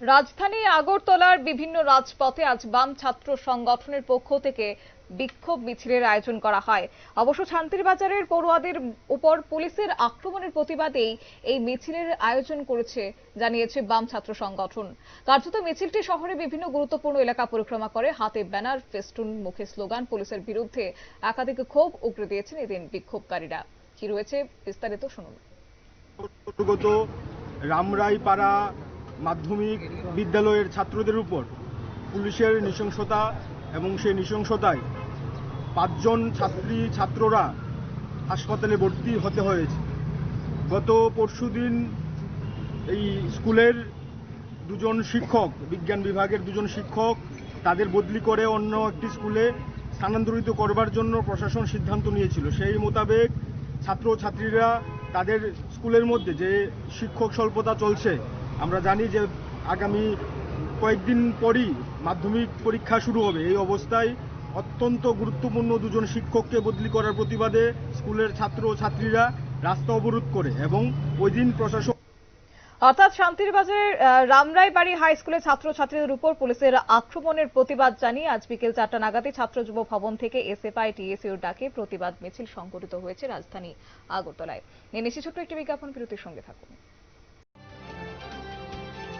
রাজধানী আগরতলার বিভিন্ন রাজপথে আজ বাম ছাত্র সংগঠনের পক্ষ থেকে বিক্ষোভ মিছিলের আয়োজন করা হয়। অবশ্য শান্তির বাজারের পড়ুয়াদের উপর পুলিশের আক্রমণের প্রতিবাদেই এই মিছিলের আয়োজন করেছে, জানিয়েছে বাম ছাত্র সংগঠন। কার্যত মিছিলটি শহরে বিভিন্ন গুরুত্বপূর্ণ এলাকা পরিক্রমা করে, হাতে ব্যানার, ফেস্টুন, মুখে স্লোগান, পুলিশের বিরুদ্ধে একাধিক ক্ষোভ উগরে দিয়েছেন এদিন বিক্ষোভকারীরা। কি রয়েছে বিস্তারিত শুনুন। রামরাইপাড়া মাধ্যমিক বিদ্যালয়ের ছাত্রদের উপর পুলিশের নৃশংসতা এবং সেই নৃশংসতায় পাঁচজন ছাত্রী, ছাত্ররা হাসপাতালে ভর্তি হতে হয়েছে। গত পরশুদিন এই স্কুলের দুজন শিক্ষক, বিজ্ঞান বিভাগের দুজন শিক্ষক, তাদের বদলি করে অন্য একটি স্কুলে স্থানান্তরিত করবার জন্য প্রশাসন সিদ্ধান্ত নিয়েছিল। সেই মোতাবেক ছাত্র ছাত্রীরা তাদের স্কুলের মধ্যে যে শিক্ষক স্বল্পতা চলছে আমরা জানি যে আগামী কয়েকদিন পরই মাধ্যমিক পরীক্ষা শুরু হবে। এই অবস্থায় অত্যন্ত গুরুত্বপূর্ণ দুজন শিক্ষককে বদলি করার প্রতিবাদে স্কুলের ছাত্র ও ছাত্রীরা রাস্তা অবরোধ করে এবং ওই দিন প্রশাসন অর্থাৎ শান্তির বাজারের রামরাই বাড়ি হাই স্কুলের ছাত্রছাত্রীদের উপর পুলিশের আক্রমণের প্রতিবাদ জানিয়ে আজ বিকেল চারটা নাগাদে ছাত্র যুব ভবন থেকে এসএফআই, টিএসইউর ডাকে প্রতিবাদ মিছিল সংগঠিত হয়েছে রাজধানী আগরতলায়। নিয়ে ছোট্ট একটি বিজ্ঞাপন বিরতির সঙ্গে থাকুন।